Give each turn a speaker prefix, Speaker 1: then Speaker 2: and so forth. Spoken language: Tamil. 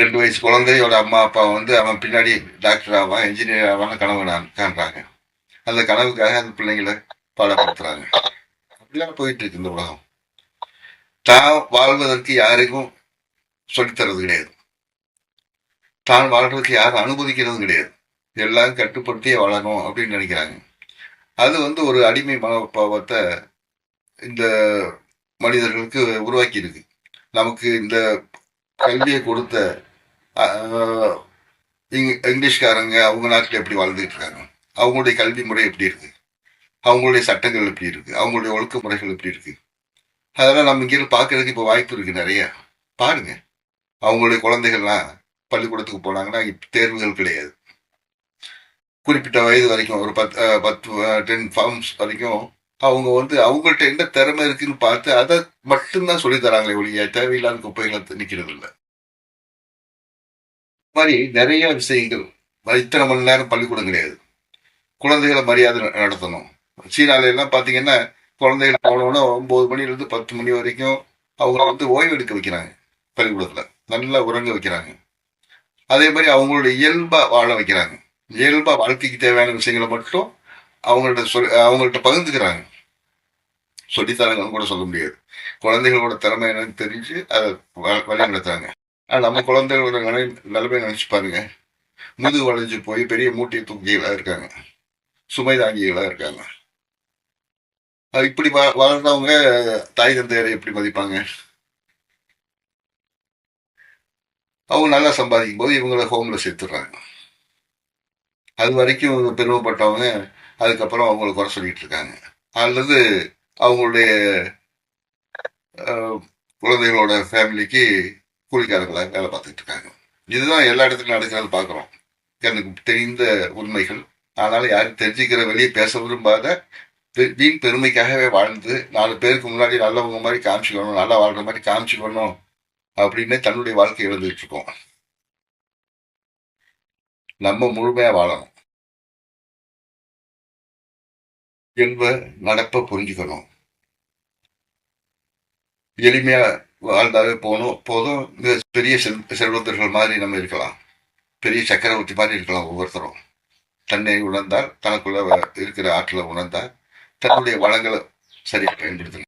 Speaker 1: ரெண்டு வயசு குழந்தையோட அம்மா அப்பா வந்து அவன் பின்னாடி டாக்டர் ஆவான் இன்ஜினியர் ஆவான் கனவு நான் காண்றாங்க. அந்த கனவுக்காக அந்த பிள்ளைங்களை பாடப்படுத்துறாங்க. அப்படிலாம் போயிட்டு இருக்கு இந்த உலகம். தான் வாழ்வதற்கு யாருக்கும் சொல்லித்தரது கிடையாது. தான் வாழ்றதுக்கு யாரும் அனுமதிக்கிறதும் கிடையாது. எல்லாம் கட்டுப்படுத்தியே வளரணும் அப்படின்னு நினைக்கிறாங்க. அது வந்து ஒரு அடிமை மனோபாவத்தை இந்த மனிதர்களுக்கு உருவாக்கி இருக்கு நமக்கு இந்த கல்வியை கொடுத்த இங்கிலீஷ்காரங்க அவங்க நாட்டில் எப்படி வாழ்ந்துட்டு இருக்காங்க அவங்களுடைய கல்வி முறை எப்படி இருக்குது அவங்களுடைய சட்டங்கள் எப்படி இருக்குது அவங்களுடைய ஒழுக்க முறைகள் எப்படி இருக்குது அதெல்லாம் நம்ம இங்கே பார்க்கறதுக்கு இப்போ வாய்ப்பு இருக்குது நிறையா. பாருங்கள் அவங்களுடைய குழந்தைகள்லாம் பள்ளிக்கூடத்துக்கு போனாங்கன்னா இப்போ தேர்வுகள் கிடையாது. குறிப்பிட்ட வயது வரைக்கும் ஒரு பத்து பத்து டென் ஃபார்ம்ஸ் வரைக்கும் அவங்க வந்து அவங்கள்ட்ட என்ன திறமை இருக்குன்னு பார்த்து அதை மட்டும்தான் சொல்லி தராங்களே ஒழிய தேவையில்லாத குப்பைகளை நிக்கிறது இல்லை மாதிரி நிறைய விஷயங்கள். இத்தனை மணி நேரம் பள்ளிக்கூடம் கிடையாது. குழந்தைகளை மரியாதை நடத்தணும். சீனால எல்லாம் பார்த்தீங்கன்னா குழந்தைகள் போனோன்னா ஒம்பது மணிலேருந்து பத்து மணி வரைக்கும் அவங்கள வந்து ஓய்வு எடுக்க வைக்கிறாங்க பள்ளிக்கூடத்தில். நல்லா உறங்க வைக்கிறாங்க. அதே மாதிரி அவங்களுடைய இயல்பாக வாழ வைக்கிறாங்க. இயல்பாக வாழ்க்கைக்கு தேவையான விஷயங்களை மட்டும் அவங்கள்ட்ட சொல் அவங்கள்ட்ட பகிர்ந்துக்கிறாங்க. சொல்லித்தராங்கன்னு கூட சொல்ல முடியாது. குழந்தைகளோட திறமை என்னன்னு தெரிஞ்சு அதை வழிநடத்துறாங்க. நம்ம குழந்தைகளோட நிலை நிலைமை நினச்சி பாருங்க. முதுகு வளைஞ்சு போய் பெரிய மூட்டை தூக்கிகளாக இருக்காங்க. சுமை தாங்கிகளாக இருக்காங்க. அது இப்படி வ- வளர்ந்தவங்க தாய் தந்தையரை எப்படி மதிப்பாங்க? அவங்க நல்லா சம்பாதிக்கும் போது இவங்கள ஹோம்ல சேர்த்துடுறாங்க. அது வரைக்கும் பெருமைப்பட்டவங்க அதுக்கப்புறம் அவங்கள குறை சொல்லிட்டு இருக்காங்க. அல்லது அவங்களுடைய குழந்தைகளோட ஃபேமிலிக்கு கூலிக்காரங்களா வேலை பார்த்துட்டு இருக்காங்க. இதுதான் எல்லா இடத்துலையும் நடக்கிறது பார்க்குறோம். எனக்கு தெரிந்த உண்மைகள். அதனால யாரும் தெரிஞ்சுக்கிற வெளியே பேச விரும்பாத பெ- வீண் பெருமைக்காகவே வாழ்ந்து நாலு பேருக்கு முன்னாடி நல்லவங்க மாதிரி காமிச்சிக்கணும் நல்லா வாழ்ற மாதிரி காமிச்சிக்கணும் அப்படின்னு தன்னுடைய வாழ்க்கை எழுந்துட்டு இருக்கோம். நம்ம முழுமையா வாழணும். என்ப நடப்ப புரிஞ்சுக்கணும். எளிமையா வாழ்ந்தாவே போகணும் போதும். பெரிய செல் செல்வந்தர்கள் மாதிரி நம்ம இருக்கலாம். பெரிய சக்கரவர்த்தி மாதிரி இருக்கலாம் ஒவ்வொருத்தரும். தன்னை உணர்ந்தால் தனக்குள்ள இருக்கிற ஆற்றலை உணர்ந்தால் தன்னுடைய வளங்களை சரியாக பயன்படுத்தணும்